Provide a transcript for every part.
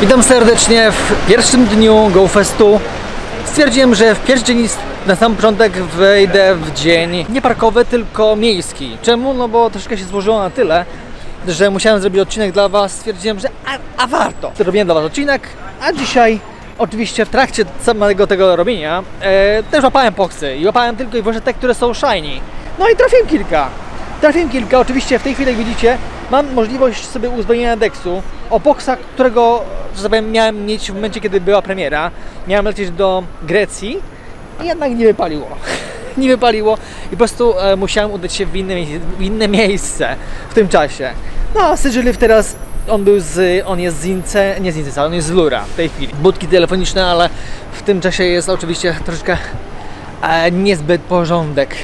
Witam serdecznie w pierwszym dniu GoFestu. Stwierdziłem, że w pierwszy dzień na sam początek wejdę w dzień nie parkowy, tylko miejski. Czemu? No bo troszkę się złożyło na tyle, że musiałem zrobić odcinek dla Was. Stwierdziłem, że a, a warto. Robiłem dla Was odcinek, a dzisiaj oczywiście w trakcie samego tego robienia e, też łapałem poksy i łapałem tylko i wyłącznie te, które są shiny. No i trafiłem kilka. Trafiłem kilka, oczywiście w tej chwili jak widzicie mam możliwość sobie uzbrojenia deksu o boksa, którego że tak powiem, miałem mieć w momencie kiedy była premiera. Miałem lecieć do Grecji i jednak nie wypaliło. nie wypaliło i po prostu e, musiałem udać się w inne, w inne miejsce w tym czasie. No a Syżyliv teraz on był z, on jest z Ince, nie z Ince, on jest z Lura w tej chwili. Budki telefoniczne, ale w tym czasie jest oczywiście troszkę e, niezbyt porządek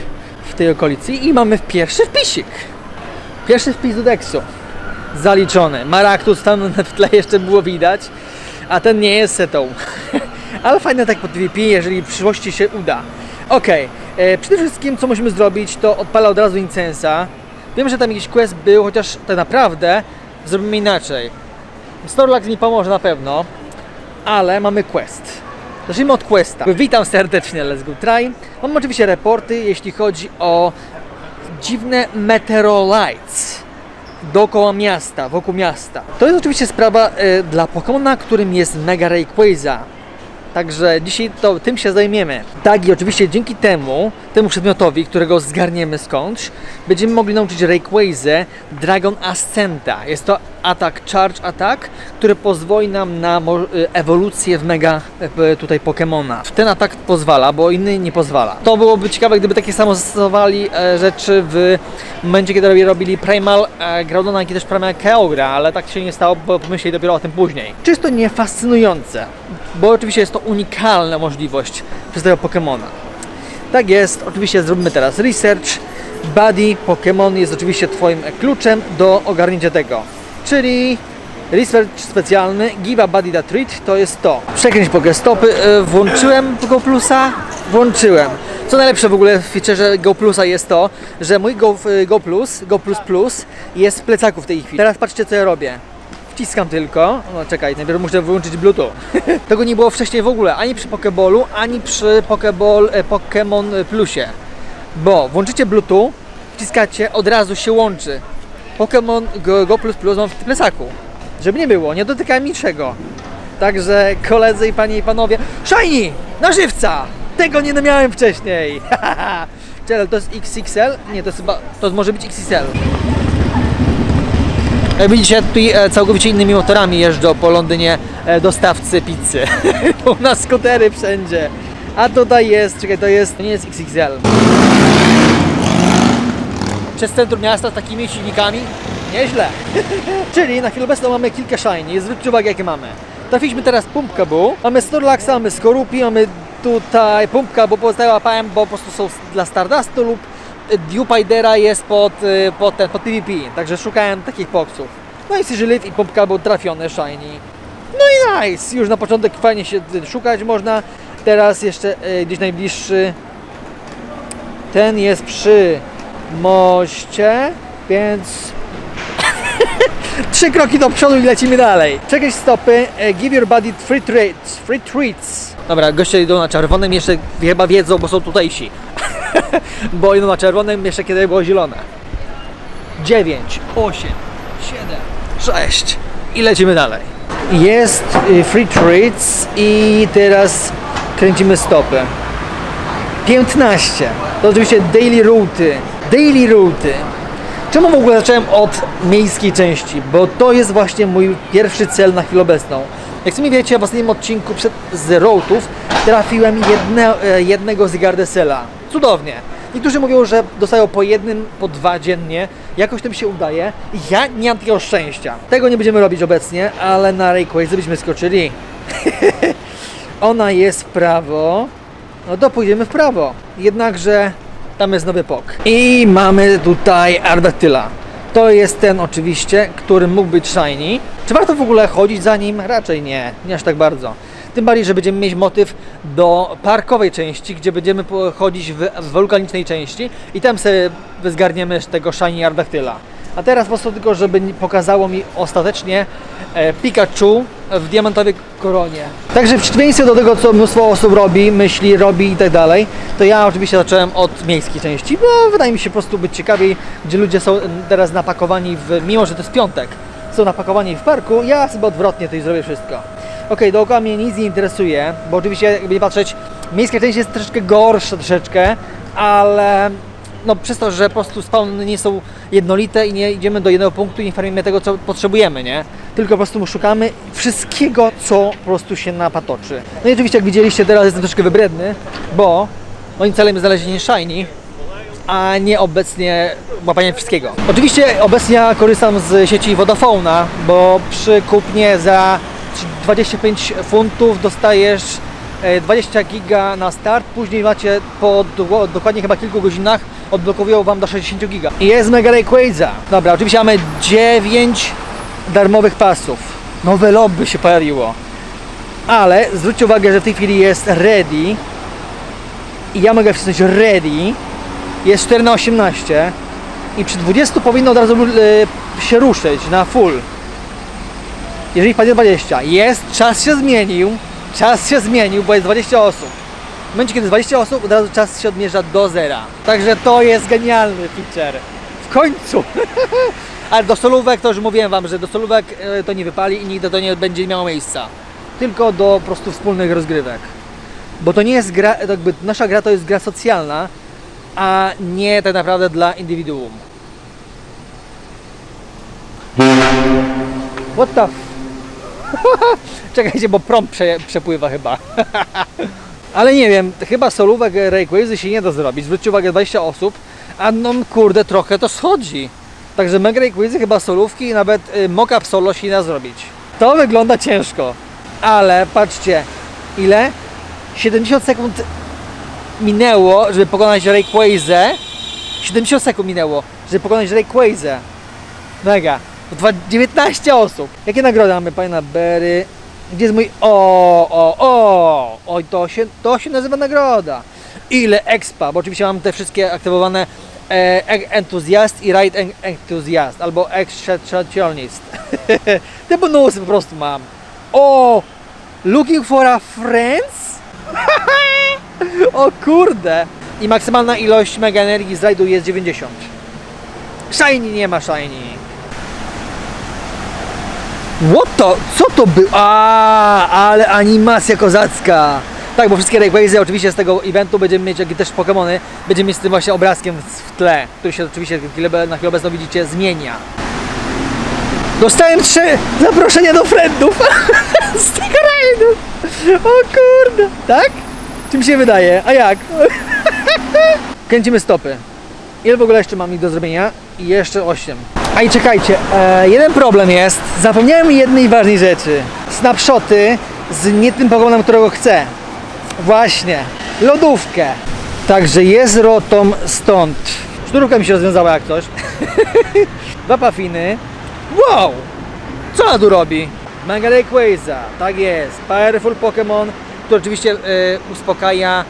w tej okolicy i mamy pierwszy wpisik. Pierwszy wpis do Dexu. Zaliczony. Maraktus tam w tle jeszcze było widać, a ten nie jest setą. Ale fajne tak po TVP, jeżeli w przyszłości się uda. Okej, e, przede wszystkim co musimy zrobić, to odpala od razu Incensa. Wiem, że tam jakiś quest był, chociaż tak naprawdę zrobimy inaczej. Storlax mi pomoże na pewno, ale mamy quest. Zacznijmy od questa. Witam serdecznie, let's go try. Mam oczywiście reporty, jeśli chodzi o dziwne meteorolites dookoła miasta, wokół miasta. To jest oczywiście sprawa e, dla Pokemona, którym jest Mega Rayquaza. Także dzisiaj to, tym się zajmiemy. Tak i oczywiście dzięki temu, temu przedmiotowi, którego zgarniemy skądś, będziemy mogli nauczyć Rayquazę Dragon Ascenta. Jest to atak Charge Attack, który pozwoli nam na y, ewolucję w mega e, tutaj Pokemona. Ten atak pozwala, bo inny nie pozwala. To byłoby ciekawe, gdyby takie samo stosowali e, rzeczy w momencie, kiedy robi- robili Primal e, Groudona, i też Primal Kyogre, ale tak się nie stało, bo pomyśleli dopiero o tym później. Czy jest to nie fascynujące? Bo oczywiście jest to unikalna możliwość przez tego Pokemona. Tak jest, oczywiście zrobimy teraz research. Buddy Pokémon jest oczywiście Twoim kluczem do ogarnięcia tego. Czyli research specjalny, give a buddy that treat, to jest to. Przekręć Pokestopy, e, włączyłem Go Plusa? Włączyłem. Co najlepsze w ogóle w featureze Go Plusa jest to, że mój Go, e, Go Plus, Go Plus Plus jest w plecaku w tej chwili. Teraz patrzcie co ja robię. Wciskam tylko. No czekaj, najpierw muszę wyłączyć Bluetooth. Tego nie było wcześniej w ogóle, ani przy Pokeballu, ani przy Pokeball, e, Pokemon Plusie. Bo włączycie Bluetooth, wciskacie, od razu się łączy. Pokemon Go, Go Plus Plus mam w plecaku. Żeby nie było, nie dotykałem niczego. Także koledzy i panie i panowie, Shiny! Na żywca! Tego nie miałem wcześniej! Czekaj, to jest XXL? Nie, to jest chyba, to może być XXL. Jak widzicie, tutaj e, całkowicie innymi motorami jeżdżą po Londynie e, dostawcy pizzy. U nas skutery wszędzie. A tutaj jest, czekaj, to jest, to nie jest XXL. Przez centrum miasta z takimi silnikami? Nieźle. Czyli na chwilę obecną mamy kilka shiny. Zwróćcie uwagę jakie mamy. Trafiliśmy teraz Pumpka Boo. Mamy Snorlaxa, mamy Skorupi, mamy tutaj Pumpka, bo pozostałe łapałem, bo po prostu są dla Stardustu lub Dewpidera jest pod, y, pod, ten, pod PvP, także szukałem takich boksów. No i Sigiliv i Pumpka był trafione shiny. No i nice! Już na początek fajnie się y, szukać można. Teraz jeszcze y, gdzieś najbliższy ten jest przy moście, więc trzy kroki do przodu i lecimy dalej. Czegoś stopy, e, give your body free treats, free treats. Dobra, goście idą na czerwonym, jeszcze chyba wiedzą, bo są tutejsi. bo idą na czerwonym jeszcze kiedy było zielone. 9, 8, 7, 6 i lecimy dalej. Jest y, free treats i teraz kręcimy stopy. 15. To oczywiście daily routy. Daily routy. Czemu w ogóle zacząłem od miejskiej części? Bo to jest właśnie mój pierwszy cel na chwilę obecną. Jak sami wiecie, w ostatnim odcinku przed z routów trafiłem jedne, e, jednego z Gardesela. Cudownie. Niektórzy mówią, że dostają po jednym, po dwa dziennie. Jakoś tym się udaje. Ja nie mam takiego szczęścia. Tego nie będziemy robić obecnie, ale na Rayquaza byśmy skoczyli. Ona jest w prawo. No to pójdziemy w prawo. Jednakże tam jest nowy pok. I mamy tutaj Ardatyla. To jest ten oczywiście, który mógł być shiny. Czy warto w ogóle chodzić za nim? Raczej nie, nie aż tak bardzo. Tym bardziej, że będziemy mieć motyw do parkowej części, gdzie będziemy chodzić w, w wulkanicznej części i tam sobie zgarniemy tego Shiny Ardactyla. A teraz po prostu tylko, żeby pokazało mi ostatecznie e, Pikachu w diamentowej koronie. Także w przeciwieństwie do tego, co mnóstwo osób robi, myśli, robi i tak dalej, to ja oczywiście zacząłem od miejskiej części, bo wydaje mi się po prostu być ciekawiej, gdzie ludzie są teraz napakowani w, mimo że to jest piątek, są napakowani w parku, ja sobie odwrotnie tutaj zrobię wszystko. Okej, dookoła mnie nic nie interesuje, bo oczywiście jakby nie patrzeć, miejska część jest troszeczkę gorsza troszeczkę, ale no przez to, że po prostu spawny nie są jednolite i nie idziemy do jednego punktu i nie farmimy tego, co potrzebujemy, nie? Tylko po prostu szukamy wszystkiego, co po prostu się napatoczy. No i oczywiście, jak widzieliście, teraz jestem troszkę wybredny, bo moim celem jest znalezienie shiny, a nie obecnie łapanie wszystkiego. Oczywiście obecnie korzystam z sieci Vodafone'a, bo przy kupnie za 25 funtów dostajesz e, 20 giga na start, później macie po do, dokładnie chyba kilku godzinach odblokowują Wam do 60 giga. I jest Mega Rayquaza. Dobra, oczywiście mamy 9 darmowych pasów. Nowe lobby się pojawiło. Ale zwróćcie uwagę, że w tej chwili jest ready i ja mogę wcisnąć ready jest 4 na 18 i przy 20 powinno od razu e, się ruszyć na full. Jeżeli wpadnie 20, jest, czas się zmienił, czas się zmienił, bo jest 20 osób. W momencie, kiedy jest 20 osób, od razu czas się odmierza do zera. Także to jest genialny feature. W końcu! Ale do solówek to już mówiłem Wam, że do solówek e, to nie wypali i nigdy to nie będzie miało miejsca. Tylko do po prostu wspólnych rozgrywek. Bo to nie jest gra, jakby nasza gra to jest gra socjalna, a nie tak naprawdę dla indywiduum. What the. Czekajcie, bo prąd prze, przepływa chyba. Ale nie wiem, chyba solówek Rayquazy się nie da zrobić. Zwróćcie uwagę, 20 osób, a no kurde, trochę to schodzi. Także Mega Rayquazy chyba solówki i nawet y, mock-up solo się nie da zrobić. To wygląda ciężko. Ale patrzcie, ile? 70 sekund minęło, żeby pokonać Rayquazę. 70 sekund minęło, żeby pokonać Rayquazę. Mega. To dwa- 19 osób. Jakie nagrody mamy, panie Berry? Gdzie jest mój... O, o, o! Oj, to się, to się nazywa nagroda. Ile expa, bo oczywiście mam te wszystkie aktywowane e, entuzjast i en- entuzjast, albo extrationist. Te bonusy po prostu mam. O! Looking for a friends? O kurde! I maksymalna ilość mega energii z rajdu jest 90. Shiny nie ma shiny. What to? Co to było? A, ale animacja kozacka! Tak, bo wszystkie Rayquazy oczywiście z tego eventu będziemy mieć, jak i też Pokémony, będziemy mieć z tym właśnie obrazkiem w- tle, który się oczywiście na chwilę obecną widzicie zmienia. Dostałem trzy zaproszenia do friendów z tego rajdu. O kurde. Tak? Czym się wydaje? A jak? Kręcimy stopy. Ile w ogóle jeszcze mam ich do zrobienia? I jeszcze 8. A i czekajcie, e, jeden problem jest. Zapomniałem jednej ważnej rzeczy. Snapshoty z nie tym Pokémonem, którego chcę. Właśnie. Lodówkę. Także jest rotom stąd. Sznurówka mi się rozwiązała jak coś. Dwa pafiny. Wow! Co ona tu robi? Mega Rayquaza, tak jest. Powerful Pokémon, który oczywiście e, uspokaja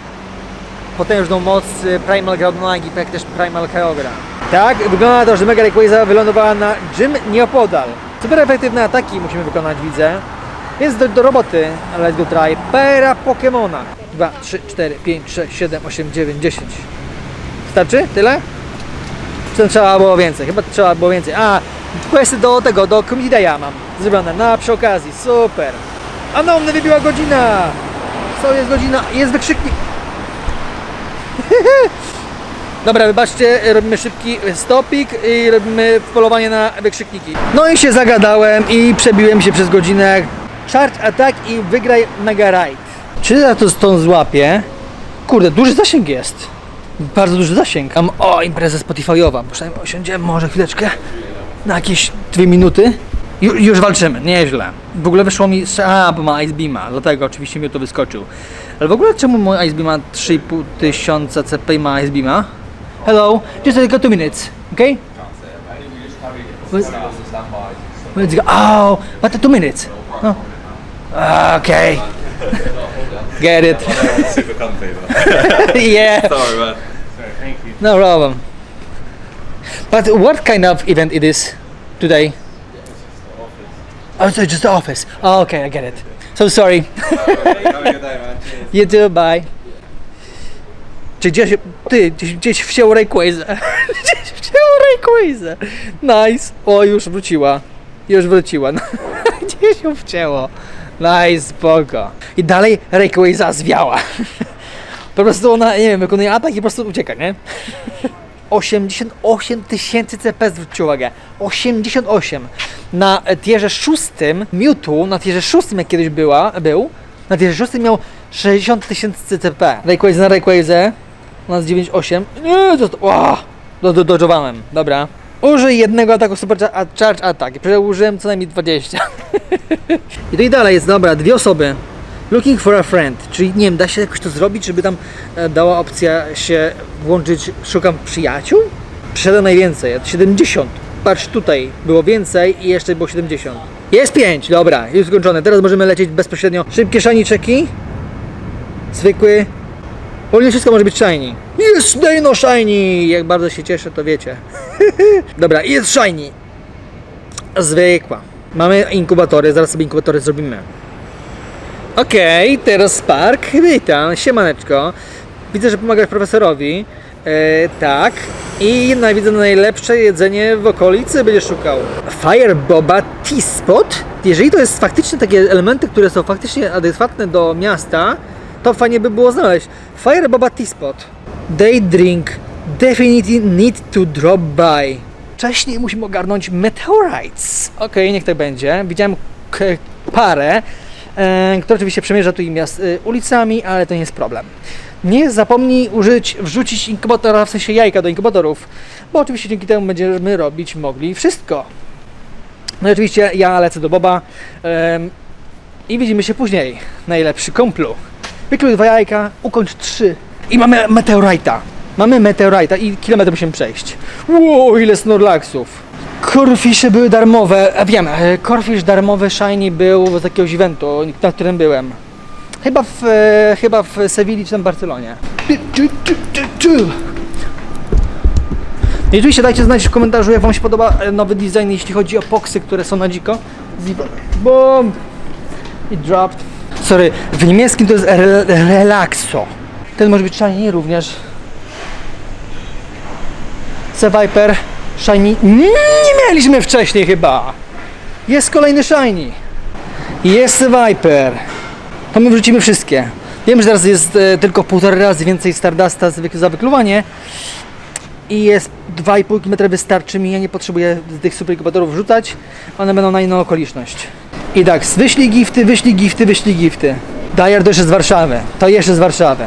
potężną moc e, Primal Groudonagi, jak też Primal Kyogre. Tak, wygląda na to, że Mega Rayquaza wylądowała na gym nieopodal. Super efektywne ataki musimy wykonać, widzę. Jest do, do roboty, let's go try. Pera Pokemona. 2, 3, 4, 5, 6, 7, 8, 9, 10. Starczy? Tyle? Czy trzeba było więcej? Chyba trzeba było więcej. A, questy do tego, do Community Day'a mam zrobione. No, przy okazji, super. A no, mnie wybiła godzina. Co jest godzina? Jest wykrzyknik. Dobra, wybaczcie, robimy szybki stopik i robimy polowanie na wykrzykniki. No i się zagadałem i przebiłem się przez godzinę. Charge attack i wygraj mega ride. Czy za to stąd złapię? Kurde, duży zasięg jest. Bardzo duży zasięg. Mam, o, impreza Spotify'owa. Przynajmniej osiądziemy może chwileczkę na jakieś dwie minuty. Ju, już walczymy, nieźle. W ogóle wyszło mi, a, bo ma Ice Beama, dlatego oczywiście mi to wyskoczył. Ale w ogóle czemu mój Ice Beam ma 3,5 tysiąca CP i ma Ice Beama? Hello, just like two minutes, okay? Let's, let's go. Oh, but two minutes. Oh. Okay. Get it? Super comfy. Yeah. sorry, man. Thank you. No problem. But what kind of event it is today? Just office. Oh, so just the office. Oh, okay, I get it. So sorry. Have a good day, man. Cheers. You too, bye. Czy gdzieś, ty, gdzieś, gdzieś wsiął Rayquaza. gdzieś wsiął Rayquaza. Nice. O, już wróciła. Już wróciła. Gdzieś ją wcięło. Nice, spoko. I dalej Rayquaza zwiała. po prostu ona, nie wiem, wykonuje atak i po prostu ucieka, nie? 88 tysięcy CP, zwróćcie uwagę. 88. Na tierze szóstym Mewtwo, na tierze szóstym jak kiedyś była, był, na tierze szóstym miał 60 tysięcy CP. Rayquaza na Rayquaza, u nas 9,8. Nie, to, wow, do, do, dodżowałem, dobra. Użyj jednego ataku Super Charge Attack. Przełożyłem co najmniej 20. I to i dalej jest, dobra, dwie osoby. Looking for a friend, czyli nie wiem, da się jakoś to zrobić, żeby tam e, dała opcja się włączyć, szukam przyjaciół? Przyszedłem najwięcej, 70. Patrz tutaj, było więcej i jeszcze było 70. Jest 5, dobra, już skończone. Teraz możemy lecieć bezpośrednio. Szybkie shiny checki. Zwykły. Ogólnie wszystko może być shiny. Jest Dino shiny! Jak bardzo się cieszę, to wiecie. dobra, jest shiny. Zwykła. Mamy inkubatory, zaraz sobie inkubatory zrobimy. Okej, teraz Spark. Witam, siemaneczko. Widzę, że pomagasz profesorowi. E, tak. I widzę najlepsze jedzenie w okolicy będziesz szukał. Fire Boba T-Spot. Jeżeli to jest faktycznie takie elementy, które są faktycznie adekwatne do miasta, to fajnie by było znaleźć. Fire Boba T-Spot. Day drink. Definitely need to drop by. Wcześniej musimy ogarnąć meteorites. Okej, niech tak będzie. Widziałem parę, e, która oczywiście przemierza tu i miast e, ulicami, ale to nie jest problem. Nie zapomnij użyć, wrzucić inkubatora, w sensie jajka do inkubatorów, bo oczywiście dzięki temu będziemy robić mogli wszystko. No i oczywiście ja lecę do Boba em, i widzimy się później. Najlepszy kumplu. Wykluj dwa jajka, ukończ trzy. I mamy meteorita. Mamy meteorita i kilometr musimy przejść. Wow, ile snorlaxów. Corfisze były darmowe. A wiem, e, Corfish darmowy shiny był z jakiegoś eventu, na którym byłem. Chyba w, e, chyba w Sewilli czy tam Barcelonie. I oczywiście dajcie znać w komentarzu, jak Wam się podoba e, nowy design, jeśli chodzi o poksy, które są na dziko. Zip- Boom! I dropped. Sorry, w niemieckim to jest re relaxo. Ten może być shiny również. Se Viper, shiny. Nie mieliśmy wcześniej chyba. Jest kolejny shiny. Jest Viper. To my wrzucimy wszystkie. Wiem, że teraz jest e, tylko półtora razy więcej Stardusta za wy- za wykluwanie. I jest 2,5 km wystarczy mi, ja nie potrzebuję tych super inkubatorów wrzucać. One będą na inną okoliczność. I tak, wyślij gifty, wyślij gifty, wyślij gifty. Dajer to jeszcze z Warszawy. To jeszcze z Warszawy.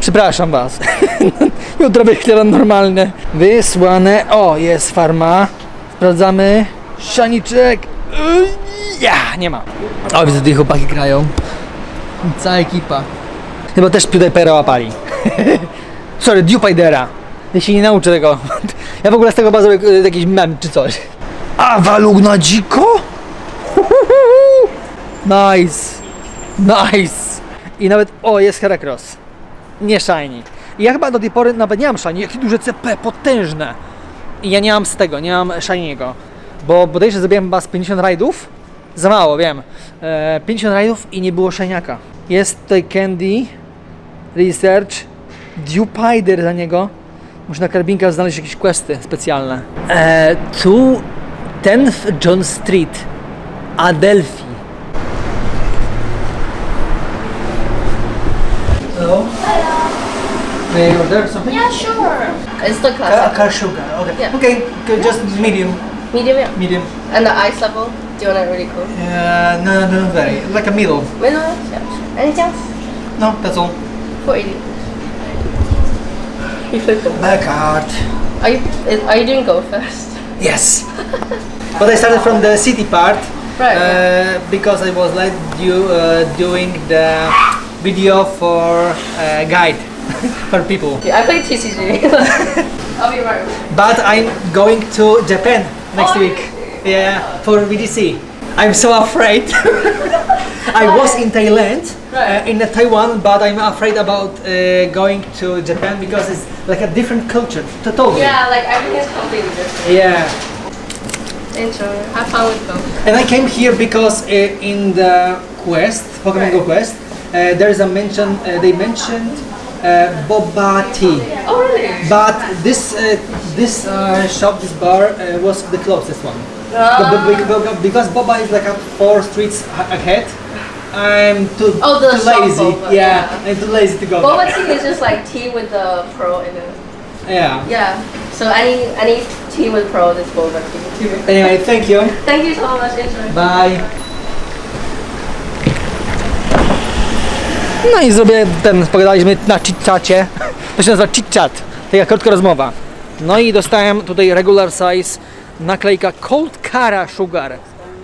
Przepraszam Was. Jutro wyślę normalne. Wysłane. O, jest farma. Sprawdzamy. Szaniczek. Ja, nie ma. O, widzę, tutaj chłopaki grają. Cała ekipa. Chyba też PewDiePie'a łapali. Sorry, Dupidera. Ja się nie nauczę tego. Ja w ogóle z tego bazuję e, jakiś mem czy coś. A walug na dziko? Nice. Nice. I nawet, o, jest Heracross. Nie shiny. I ja chyba do tej pory nawet nie mam shiny. Jakie duże CP, potężne. I ja nie mam z tego, nie mam shiniego. Bo bodajże zrobiłem chyba z 50 rajdów. Za mało, wiem. E, 50 rajdów i nie było shiniaka. Jest tutaj Candy. Research. Dupider za niego. Muszę na karabinka znaleźć jakieś questy specjalne. E, tu 10th John Street. Adelphi. May I order something? Yeah, sure. It's the a classic. car sugar. Okay. Yeah. Okay. okay, Just medium. Medium, yeah. Medium. And the ice level, do you want it really cool? Uh, no, no, not very. Like a middle. Middle, yeah. Anything else? No, that's all. 480. You flip them. Back card. Are you, are you doing go first? Yes. but I started from the city part. Right, Uh, because I was like you uh, doing the video for uh, guide for people. Yeah, I play TCG. I'll be right. But I'm going to Japan next Oh, week. Yeah, for VDC. I'm so afraid. I was in Thailand, Right. uh, in Taiwan, but I'm afraid about uh, going to Japan because it's like a different culture. Totally. Yeah, like everything is completely different. Yeah. Enjoy. Have fun with them. And I came here because uh, in the quest, Pokemon Go quest, uh, there is a mention. Uh, they mentioned uh, boba tea, Oh, really? but this uh, this uh, shop, this bar uh, was the closest one. Ah. But be- be- because boba is like a four streets ahead, I'm too, Oh, the too lazy. boba, yeah, yeah. I'm too lazy to go. Boba there. tea is just like tea with the pearl in it. Yeah. Yeah. So any any tea with pearl is boba tea. Anyway, thank you. Thank you so much. Enjoy. Bye. No i zrobię ten, pogadaliśmy na chit-chacie. To się nazywa chit-chat, taka krótka rozmowa. No i dostałem tutaj regular size naklejka Cold Cara Sugar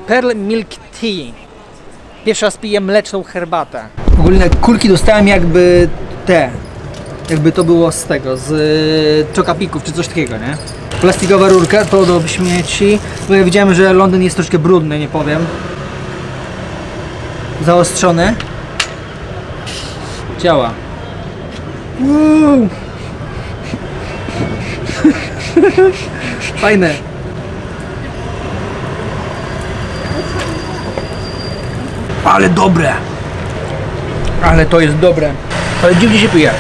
Pearl Milk Tea. Pierwszy raz piję mleczną herbatę. Ogólnie kulki dostałem jakby te, jakby to było z tego, z y, czokapików czy coś takiego, nie? Plastikowa rurka, to do śmieci. Bo ja widziałem, że Londyn jest troszkę brudny, nie powiem. Zaostrzony. Działa. Uuu. Fajne. Ale dobre. Ale to jest dobre. Ale dziwnie się pije.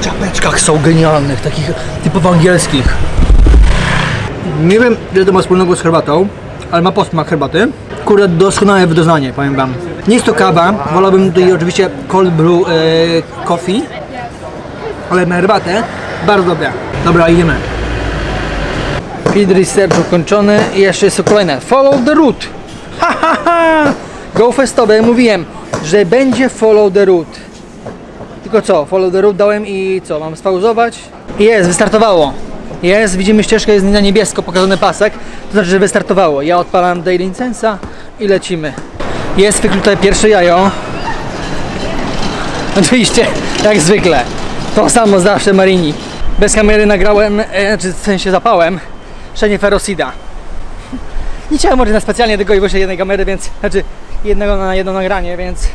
W czapeczkach są genialnych, takich typowo angielskich. Nie wiem, ile to ma wspólnego z herbatą, ale ma posmak herbaty. Kurde, doskonałe doznanie, powiem wam. Nie jest to kawa, wolałbym tutaj oczywiście cold brew e, coffee, ale na herbatę bardzo dobra. Dobra, idziemy. Feed research ukończony i jeszcze jest kolejne. Follow the route. Ha, ha, ha. Go festowe, mówiłem, że będzie follow the route. Tylko co, follow the route dałem i co, mam spauzować? Jest, wystartowało. Jest, widzimy ścieżkę, jest na niebiesko pokazany pasek, to znaczy, że wystartowało. Ja odpalam Daily Incensa i lecimy. Jest wyklute pierwsze jajo. Oczywiście, jak zwykle. To samo zawsze Marini. Bez kamery nagrałem, e, znaczy w sensie zapałem, szczenie Ferocida. Nie chciałem może na specjalnie tylko i wyżej jednej kamery, więc, znaczy jednego na jedno nagranie, więc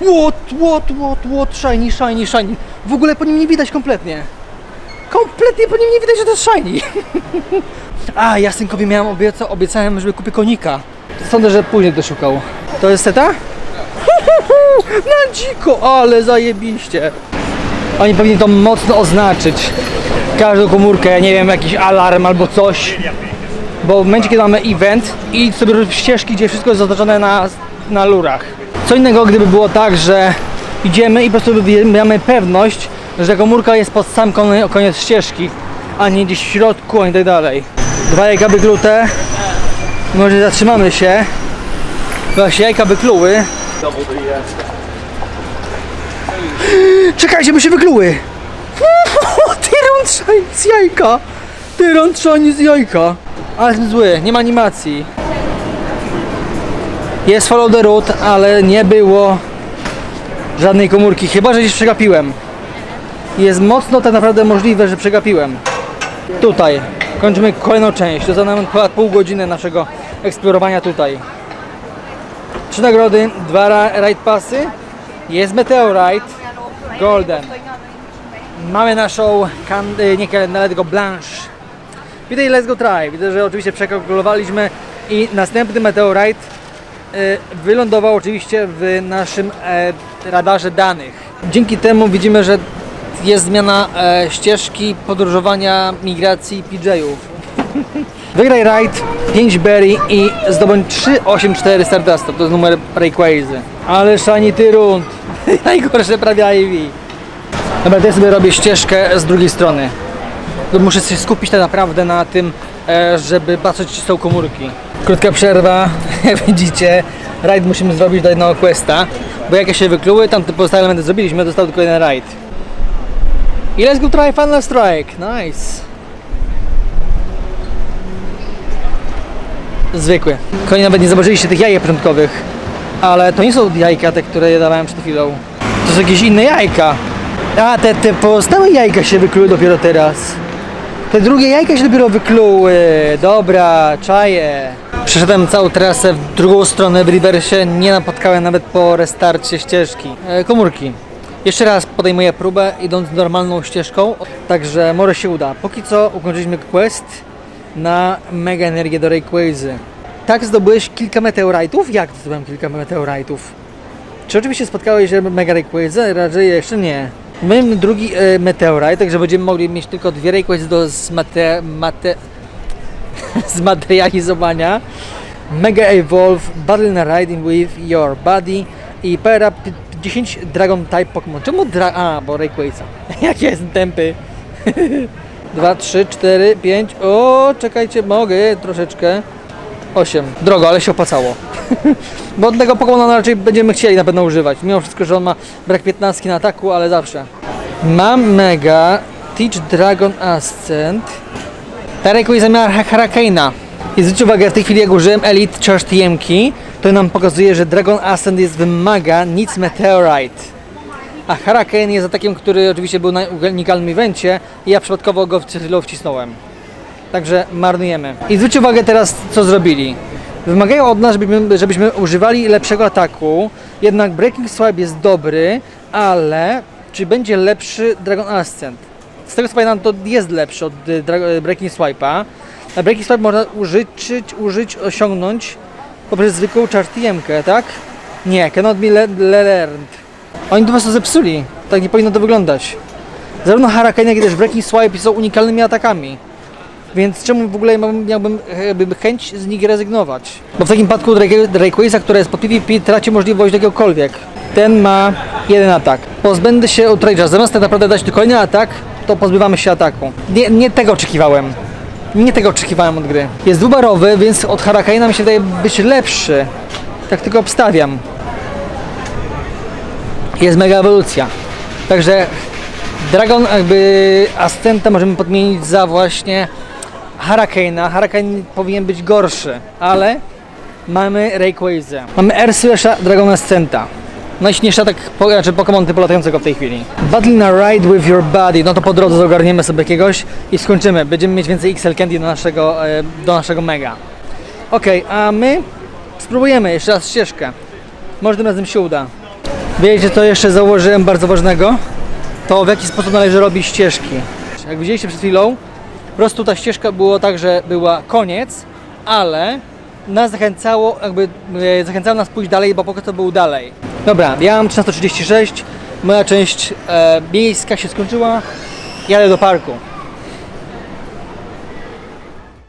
What, what, what, what, shiny, shiny, shiny. W ogóle po nim nie widać kompletnie. Kompletnie po nim nie widać, że to jest shiny. A, ja synkowi miałem obieca, obiecałem, żeby kupię konika. Sądzę, że później to szukał. To jest seta? Na dziko, ale zajebiście. Oni powinni to mocno oznaczyć. Każdą komórkę, nie wiem, jakiś alarm albo coś. Bo w momencie, kiedy mamy event i sobie ścieżki, gdzie wszystko jest zaznaczone na, na lurach. Co innego, gdyby było tak, że idziemy i po prostu mamy pewność, że komórka jest pod sam koniec, ścieżki, a nie gdzieś w środku, a i tak dalej. Dwa jajka wyklute. Może zatrzymamy się. Właśnie jajka wykluły. Czekajcie, by się wykluły! Trzani z jajka! Trzani z jajka! Ale jestem zły, nie ma animacji. Jest follow the route, ale nie było żadnej komórki, chyba że gdzieś przegapiłem. Jest mocno tak naprawdę możliwe, że przegapiłem. Tutaj kończymy kolejną część. To za nam ponad pół godziny naszego eksplorowania tutaj. Trzy nagrody, dwa ride passy. Jest Meteorite Golden. Mamy naszą y, nie kalendarz, tylko blanche. Witaj, let's go try. Widzę, że oczywiście przekalkulowaliśmy i następny Meteorite y, wylądował oczywiście w naszym e, radarze danych. Dzięki temu widzimy, że jest zmiana e, ścieżki podróżowania migracji PJ-ów. Wygraj raid, 5 berry i zdobądź 384 Stardust. To jest numer Rayquazy. Ale szani Tyrund. Najgorsze prawie Ivy. Dobra, ja sobie robię ścieżkę z drugiej strony. To Muszę się skupić tak naprawdę na tym, e, żeby patrzeć są komórki. Krótka przerwa, widzicie, raid musimy zrobić do jednego questa, bo jak się wykluły, tam te pozostałe elementy zrobiliśmy, został tylko jeden raid. I let's go try final strike, nice. Zwykły. Koni nawet nie zobaczyliście tych jajek początkowych, ale to nie są jajka te, które je dawałem przed chwilą. To są jakieś inne jajka. A, te, te pozostałe jajka się wykluły dopiero teraz. Te drugie jajka się dopiero wykluły. Dobra, czaję. Przeszedłem całą trasę w drugą stronę w reversie, nie napotkałem nawet po restarcie ścieżki. E, komórki. Jeszcze raz podejmuję próbę, idąc normalną ścieżką, także może się uda. Póki co ukończyliśmy quest na mega energię do Rayquazy. Tak zdobyłeś kilka meteoritów? Jak zdobyłem kilka meteoritów? Czy oczywiście spotkałeś się Mega Rayquazy? Raczej jeszcze nie. Mamy drugi e, meteorite, także będziemy mogli mieć tylko dwie Rayquazy do zmate, mate, zmaterializowania. Mega Evolve, Battle Riding with Your Body i Up 10 Dragon Type Pokémon. Czemu dra... A, bo Rayquaza. Jak ja jestem tępy. 2, 3, 4, 5. O, czekajcie, mogę troszeczkę. 8. Drogo, ale się opłacało. Bo od tego Pokemona raczej będziemy chcieli na pewno używać. Mimo wszystko, że on ma brak 15 na ataku, ale zawsze. Mam Mega, Teach Dragon Ascent. Ta Rayquaza miała Hurricane'a. I zwróćcie uwagę, w tej chwili jak użyłem Elite Charge TM-ki, to nam pokazuje, że Dragon Ascent jest wymaga nic Meteorite. A Hurricane jest atakiem, który oczywiście był na unikalnym evencie i ja przypadkowo go przed chwilą wcisnąłem. Także marnujemy. I zwróćcie uwagę teraz, co zrobili. Wymagają od nas, żebyśmy, żebyśmy używali lepszego ataku, jednak Breaking Swipe jest dobry, ale czy będzie lepszy Dragon Ascent? Z tego co pamiętam, to jest lepszy od y, Dra- Breaking Swipe'a. A Breaking Swipe można użyć, użyć, osiągnąć poprzez zwykłą chartiem tak? Nie, cannot be le- le- learned. Oni to po prostu zepsuli. Tak nie powinno to wyglądać. Zarówno Hurricane, jak i też Breaking Swipe są unikalnymi atakami. Więc czemu w ogóle miałbym, miałbym chęć z nich rezygnować? Bo w takim przypadku Rayquaza, która jest po PvP, traci możliwość jakiegokolwiek. Ten ma jeden atak. Pozbędę się Outrage'a. Zamiast tak naprawdę dać tylko jeden atak, to pozbywamy się ataku. Nie, nie tego oczekiwałem. Nie tego oczekiwałem od gry. Jest dwubarowy, więc od Hurricane'a mi się wydaje być lepszy. Tak tylko obstawiam. Jest mega ewolucja. Także Dragon jakby Ascenta możemy podmienić za właśnie Hurricane'a. Hurricane powinien być gorszy, ale mamy Rayquaza. Mamy Air Dragon Ascenta. Najsilniejszy atak, po- znaczy Pokémon typu latającego w tej chwili. Battle na Ride with Your Body. No to po drodze ogarniemy sobie jakiegoś i skończymy. Będziemy mieć więcej XL Candy do naszego, e, do naszego Mega. Okej, a my spróbujemy jeszcze raz ścieżkę. Może tym razem się uda. Wiecie co jeszcze założyłem bardzo ważnego? To w jaki sposób należy robić ścieżki. Jak widzieliście przed chwilą, po prostu ta ścieżka było tak, że była koniec, ale nas zachęcało, jakby e, zachęcało nas pójść dalej, bo po prostu był dalej. Dobra, ja mam 13.36, moja część e, miejska się skończyła, jadę do parku.